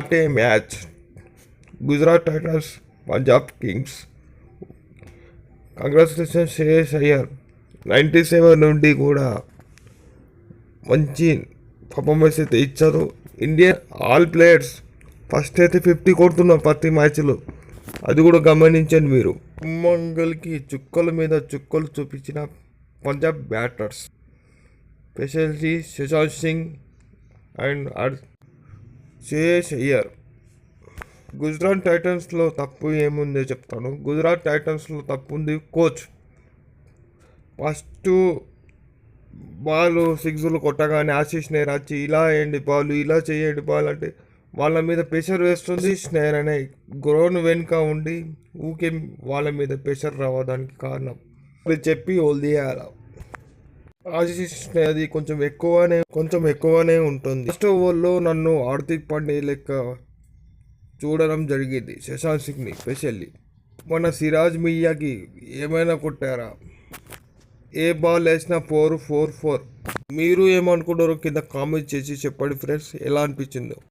ఒకటే match Gujarat Titans Punjab Kings congratulation Shreyas Iyer ninety seven నుండి కూడా మంచి పర్ఫార్మెన్స్ అయితే ఇచ్చారు. ఇండియన్ ఆల్ ప్లేయర్స్ ఫస్ట్ అయితే ఫిఫ్టీ కొడుతున్నారు ప్రతి మ్యాచ్లో అది కూడా గమనించండి మీరు. మంగల్కి చుక్కల మీద చుక్కలు చూపించిన Punjab batters specially Shashank Singh and అర్ శ్రేయస్ అయ్యర్ గుజరాత్ టైటన్స్లో తప్పు ఏముందో చెప్తాను. గుజరాత్ టైటన్స్లో తప్పు ఉంది కోచ్. ఫస్ట్ బాల్ సిక్స్లు కొట్టగానే ఆశీష్ నేర్ వచ్చి ఇలా వేయండి బాల్ ఇలా చేయండి బాల్ అంటే వాళ్ళ మీద ప్రెషర్ వేస్తుంది. స్నేర్ అనే గ్రౌండ్ వెనుక ఉండి ఊకే వాళ్ళ మీద ప్రెషర్ రావడానికి కారణం. అది చెప్పి వదిలేయాలి ఆశిస్తుంది అది కొంచెం ఎక్కువనే కొంచెం ఎక్కువనే ఉంటుంది. ఫస్ట్ ఓవర్లో నన్ను హార్దిక్ పాండే లెక్క చూడడం జరిగింది శశాంత్ సింగ్ని స్పెషల్లీ మన సిరాజ్ మియాకి ఏమైనా కొట్టారా? ఏ బాల్ వేసినా ఫోర్ ఫోర్ ఫోర్ మీరు ఏమనుకుంటారో కింద కామెంట్ చేసి చెప్పండి ఫ్రెండ్స్ ఎలా అనిపించిందో.